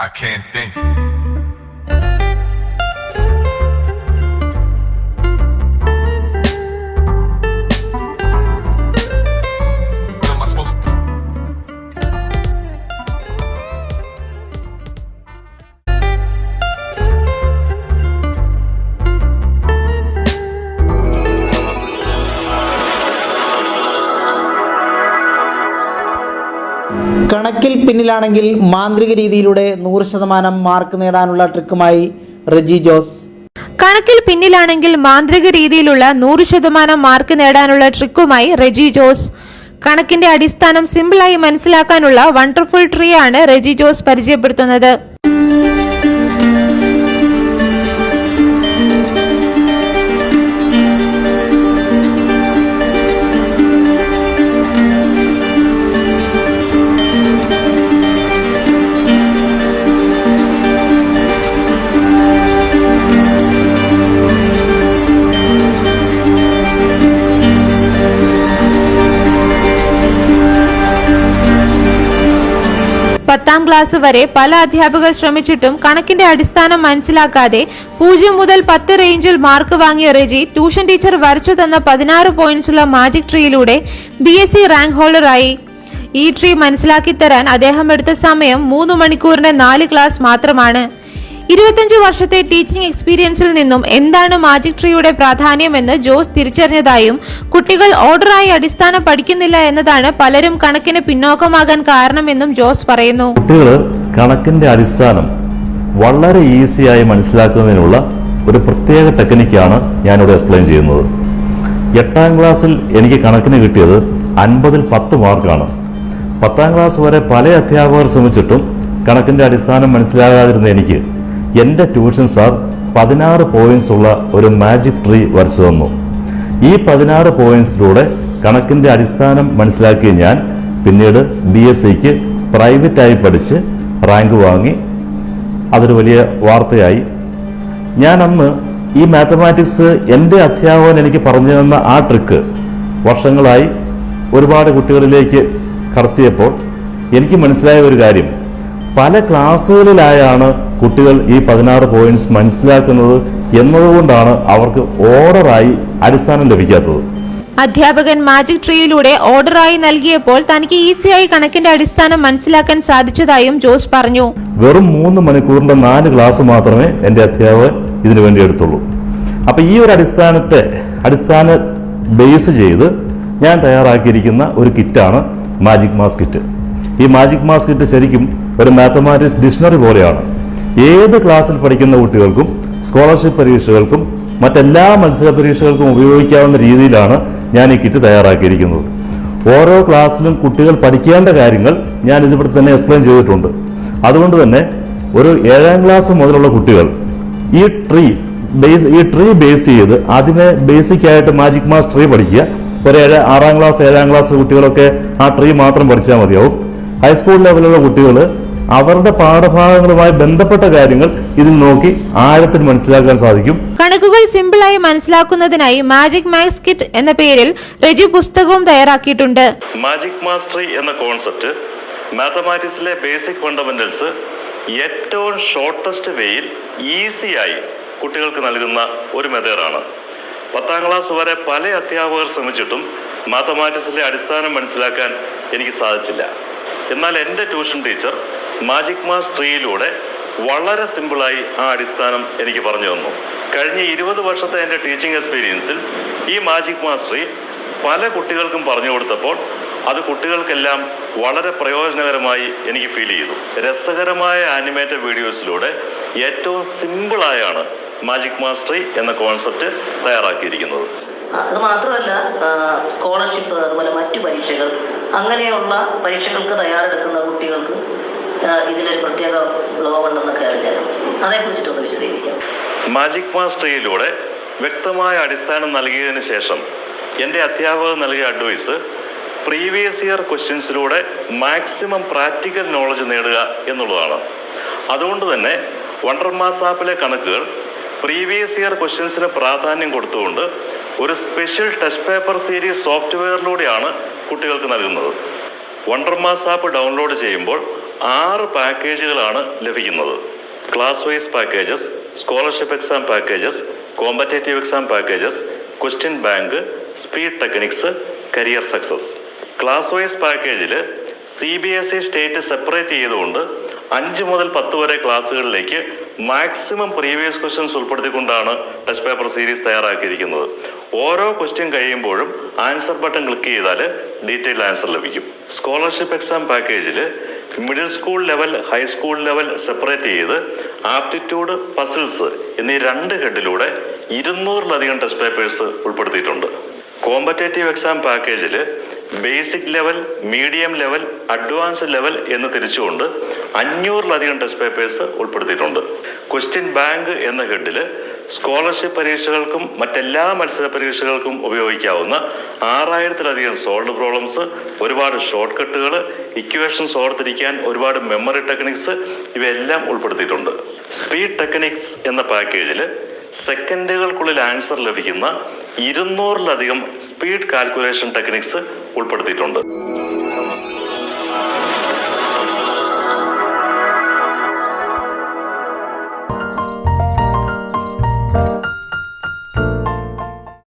I can't think. കണക്കിൽ പിന്നിലാണെങ്കിൽ മാന്ത്രിക രീതിയിലൂടെ നൂറ് ശതമാനം മാർക്ക് നേടാനുള്ള ട്രിക്കുമായി റെജി ജോസ്. കണക്കിൽ പിന്നിലാണെങ്കിൽ മാന്ത്രിക രീതിയിലുള്ള നൂറ് ശതമാനം മാർക്ക് നേടാനുള്ള ട്രിക്കുമായി റെജി ജോസ്. കണക്കിന്റെ അടിസ്ഥാനം സിമ്പിളായി മനസ്സിലാക്കാനുള്ള വണ്ടർഫുൾ ട്രീ ആണ് റെജി ജോസ് പരിചയപ്പെടുത്തുന്നത്. പത്താം ക്ലാസ് വരെ പല അധ്യാപകർ ശ്രമിച്ചിട്ടും കണക്കിന്റെ അടിസ്ഥാനം മനസ്സിലാക്കാതെ പൂജ്യം മുതൽ പത്ത് റേഞ്ചിൽ മാർക്ക് വാങ്ങിയ റെജി ട്യൂഷൻ ടീച്ചർ വരച്ചു തന്ന പതിനാറ് പോയിന്റ്സുള്ള മാജിക് ട്രീയിലൂടെ ബി എസ് സി റാങ്ക് ഹോൾഡറായി ഈ ട്രീ മനസ്സിലാക്കി തരാൻ അദ്ദേഹം എടുത്ത സമയം മൂന്ന് മണിക്കൂറിന്റെ നാല് ക്ലാസ് മാത്രമാണ്. ഇരുപത്തഞ്ച് വർഷത്തെ ടീച്ചിങ് എക്സ്പീരിയൻസിൽ നിന്നും എന്താണ് മാജിക് ട്രീയുടെ പ്രാധാന്യമെന്ന് ജോസ് തിരിച്ചറിഞ്ഞതായും കുട്ടികൾ ഓർഡറായി അടിസ്ഥാനം പഠിക്കുന്നില്ല എന്നതാണ് പലരും കണക്കിന് പിന്നോക്കമാകാൻ കാരണമെന്നും ജോസ് പറയുന്നു. കുട്ടികൾ കണക്കിന്റെ അടിസ്ഥാനം വളരെ ഈസിയായി മനസ്സിലാക്കുന്നതിനുള്ള ഒരു പ്രത്യേക ടെക്നിക്കാണ് ഞാനിവിടെ എക്സ്പ്ലെയിൻ ചെയ്യുന്നത്. എട്ടാം ക്ലാസ്സിൽ എനിക്ക് കണക്കിന് കിട്ടിയത് അൻപതിൽ പത്ത് മാർക്കാണ് പത്താം ക്ലാസ് വരെ പല അധ്യാപകർ ശ്രമിച്ചിട്ടും കണക്കിന്റെ അടിസ്ഥാനം മനസ്സിലാകാതിരുന്ന എനിക്ക് എന്റെ ട്യൂഷൻ സാർ പതിനാറ് പോയിന്റ്സ് ഉള്ള ഒരു മാജിക് ട്രീ വരച്ചു തന്നു. ഈ പതിനാറ് പോയിന്റ്സിലൂടെ കണക്കിന്റെ അടിസ്ഥാനം മനസ്സിലാക്കിയ ഞാൻ പിന്നീട് ബി എസ് സിക്ക് പ്രൈവറ്റായി പഠിച്ച് റാങ്ക് വാങ്ങി. അതൊരു വലിയ വാർത്തയായി. ഞാൻ അന്ന് ഈ മാത്തമാറ്റിക്സ് എന്റെ അധ്യാപകൻ എനിക്ക് പറഞ്ഞു തന്ന ആ ട്രിക്ക് വർഷങ്ങളായി ഒരുപാട് കുട്ടികളിലേക്ക് കടത്തിയപ്പോൾ എനിക്ക് മനസ്സിലായ ഒരു കാര്യം. പല ക്ലാസ്സുകളിലായാണ് കുട്ടികൾ ഈ പതിനാറ് പോയിന്റ്സ് മനസ്സിലാക്കുന്നത് എന്നതുകൊണ്ടാണ് അവർക്ക് ഓർഡറായി അടിസ്ഥാനം ലഭിക്കാത്തത്. അധ്യാപകൻ മാജിക് ട്രീയിലൂടെ ഓർഡറായി നൽകിയപ്പോൾ തനിക്ക് ഈസിയായി കണക്കിന്റെ അടിസ്ഥാനം മനസ്സിലാക്കാൻ സാധിച്ചതായും ജോസ് പറഞ്ഞു. വെറും മൂന്ന് മണിക്കൂറിന്റെ നാല് ക്ലാസ് മാത്രമേ എന്റെ അധ്യാപകൻ ഇതിനു വേണ്ടി എടുത്തുള്ളൂ. അപ്പൊ ഈ ഒരു അടിസ്ഥാനത്തെ അടിസ്ഥാന ബേസ് ചെയ്ത് ഞാൻ തയ്യാറാക്കിയിരിക്കുന്ന ഒരു കിറ്റാണ് മാജിക് മാസ് കിറ്റ് ഈ മാജിക് മാസ് കിറ്റ് ശരിക്കും ഒരു മാത്തമാറ്റിക്സ് ഡിക്ഷണറി പോലെയാണ്. ഏത് ക്ലാസ്സിൽ പഠിക്കുന്ന കുട്ടികൾക്കും സ്കോളർഷിപ്പ് പരീക്ഷകൾക്കും മറ്റെല്ലാ മത്സര പരീക്ഷകൾക്കും ഉപയോഗിക്കാവുന്ന രീതിയിലാണ് ഞാൻ ഈ കിറ്റ് തയ്യാറാക്കിയിരിക്കുന്നത്. ഓരോ ക്ലാസ്സിലും കുട്ടികൾ പഠിക്കേണ്ട കാര്യങ്ങൾ ഞാൻ ഇതിവിടെ തന്നെ എക്സ്പ്ലെയിൻ ചെയ്തിട്ടുണ്ട്. അതുകൊണ്ട് തന്നെ ഒരു ഏഴാം ക്ലാസ് മുതലുള്ള കുട്ടികൾ ഈ ട്രീ ബേസ് ഈ ട്രീ ബേസ് ചെയ്ത് ആദ്യമേ ബേസിക് ആയിട്ട് മാജിക് മാസ് ട്രീ പഠിക്കുക. ഒരു ഏഴ് ആറാം ക്ലാസ് ഏഴാം ക്ലാസ് കുട്ടികളൊക്കെ ആ ട്രീ മാത്രം പഠിച്ചാൽ മതിയാവും. ഹൈസ്കൂൾ ലെവലിലുള്ള കുട്ടികൾ അവരുടെ പാഠഭാഗങ്ങളുമായി ബന്ധപ്പെട്ട കാര്യങ്ങൾ ഇതിൽ നോക്കി ആഴത്തിൽ മനസ്സിലാക്കാൻ സാധിക്കും. കണക്കുകൾ സിമ്പിളായി മനസ്സിലാക്കുന്നതിനായി മാജിക് മാക്സ് കിറ്റ് എന്ന പേരിൽ റെജി പുസ്തകവും തയ്യാറാക്കിയിട്ടുണ്ട്. മാജിക് മാസ്റ്ററി എന്ന കോൺസെപ്റ്റ് മാത്തമാറ്റിക്സിലെ ബേസിക് ഫണ്ടമെന്റൽസ് ഏറ്റവും ഷോർട്ടസ്റ്റ് വേയിൽ ഈസിയായി കുട്ടികൾക്ക് നൽകുന്ന ഒരു മെത്തേഡാണ്. പത്താം ക്ലാസ് വരെ പല അധ്യാപകർ ശ്രമിച്ചിട്ടും മാത്തമാറ്റിക്സിലെ അടിസ്ഥാനം മനസ്സിലാക്കാൻ എനിക്ക് സാധിച്ചില്ല. എന്നാൽ എന്റെ ട്യൂഷൻ ടീച്ചർ മാജിക് മാസ് ട്രീയിലൂടെ വളരെ സിമ്പിളായി ആ അടിസ്ഥാനം എനിക്ക് പറഞ്ഞു തന്നു. കഴിഞ്ഞ ഇരുപത് വർഷത്തെ എന്റെ ടീച്ചിങ് എക്സ്പീരിയൻസിൽ ഈ മാജിക് മാസ് ട്രീ പല കുട്ടികൾക്കും പറഞ്ഞു കൊടുത്തപ്പോൾ അത് കുട്ടികൾക്കെല്ലാം വളരെ പ്രയോജനകരമായി എനിക്ക് ഫീൽ ചെയ്തു. രസകരമായ ആനിമേറ്റഡ് വീഡിയോസിലൂടെ ഏറ്റവും സിമ്പിളായാണ് മാജിക് മാസ്റ്ററി എന്ന കോൺസെപ്റ്റ് തയ്യാറാക്കിയിരിക്കുന്നത്. അത് മാത്രമല്ല സ്കോളർഷിപ്പ് അതുപോലെ മറ്റു പരീക്ഷകൾ അങ്ങനെയുള്ള പരീക്ഷകൾക്ക് തയ്യാറെടുക്കുന്ന കുട്ടികൾക്ക് ഇതിനൊരു പ്രത്യേക ബ്ലോഗുണ്ടെന്നൊക്കെ അറിഞ്ഞായിരുന്നു അതേക്കുറിച്ചിട്ടൊന്ന് വിശദീകരിക്കാം. മാജിക് മാസ്റ്ററിയിലൂടെ വ്യക്തമായ അടിസ്ഥാനം നൽകിയതിന് ശേഷം എന്റെ അധ്യാപകർ നൽകിയ അഡ്വൈസ് പ്രീവിയസ് ഇയർ ക്വസ്റ്റ്യൻസിലൂടെ മാക്സിമം പ്രാക്ടിക്കൽ നോളജ് നേടുക എന്നുള്ളതാണ്. അതുകൊണ്ട് തന്നെ വണ്ടർ മാസ് ആപ്പിലെ കണക്കുകൾ പ്രീവിയസ് ഇയർ ക്വസ്റ്റ്യൻസിന് പ്രാധാന്യം കൊടുത്തുകൊണ്ട് ഒരു സ്പെഷ്യൽ ടെസ്റ്റ് പേപ്പർ സീരീസ് സോഫ്റ്റ്വെയറിലൂടെയാണ് കുട്ടികൾക്ക് നൽകുന്നത്. വണ്ടർമാസ് ആപ്പ് ഡൗൺലോഡ് ചെയ്യുമ്പോൾ ആറ് പാക്കേജുകളാണ് ലഭിക്കുന്നത്. Class wise packages scholarship exam packages competitive exam packages question bank speed techniques career success class wise പാക്കേജിൽ C B S E state separate ചെയ്തുകൊണ്ട് അഞ്ച് മുതൽ പത്ത് വരെ ക്ലാസ്സുകളിലേക്ക് മാക്സിമം പ്രീവിയസ് ക്വസ്റ്റ്യൻസ് ഉൾപ്പെടുത്തിക്കൊണ്ടാണ് ടെസ്റ്റ് പേപ്പർ സീരീസ് തയ്യാറാക്കിയിരിക്കുന്നത്. ഓരോ ക്വസ്റ്റ്യൻ കഴിയുമ്പോഴും ആൻസർ ബട്ടൺ ക്ലിക്ക് ചെയ്താൽ ഡീറ്റെയിൽഡ് ആൻസർ ലഭിക്കും. സ്കോളർഷിപ്പ് എക്സാം പാക്കേജിൽ middle school level high school level separate ചെയ്ത് ആപ്റ്റിറ്റ്യൂഡ് പസിൽസ് എന്നീ രണ്ട് ഹെഡിലൂടെ ഇരുന്നൂറിലധികം ടെസ്റ്റ് പേപ്പേഴ്സ് ഉൾപ്പെടുത്തിയിട്ടുണ്ട്. കോമ്പറ്റേറ്റീവ് എക്സാം പാക്കേജിൽ basic level medium level advance level എന്ന് തിരിച്ചുകൊണ്ട് അഞ്ഞൂറിലധികം ടെസ്റ്റ് പേപ്പേഴ്സ് ഉൾപ്പെടുത്തിയിട്ടുണ്ട്. ക്വസ്റ്റ്യൻ ബാങ്ക് എന്ന ഹെഡിൽ സ്കോളർഷിപ്പ് പരീക്ഷകൾക്കും മറ്റെല്ലാ മത്സര പരീക്ഷകൾക്കും ഉപയോഗിക്കാവുന്ന ആറായിരത്തിലധികം സോൾവ് പ്രോബ്ലംസ് ഒരുപാട് ഷോർട്ട് കട്ടുകൾ ഇക്വേഷൻസ് ഓർത്തിരിക്കാൻ ഒരുപാട് മെമ്മറി ടെക്നിക്സ് ഇവയെല്ലാം ഉൾപ്പെടുത്തിയിട്ടുണ്ട്. സ്പീഡ് ടെക്നിക്സ് എന്ന പാക്കേജിൽ സെക്കൻഡുകൾക്കുള്ളിൽ ആൻസർ ലഭിക്കുന്ന ഇരുന്നൂറിലധികം സ്പീഡ് കാൽക്കുലേഷൻ ടെക്നിക്സ് ഉൾപ്പെടുത്തിയിട്ടുണ്ട്.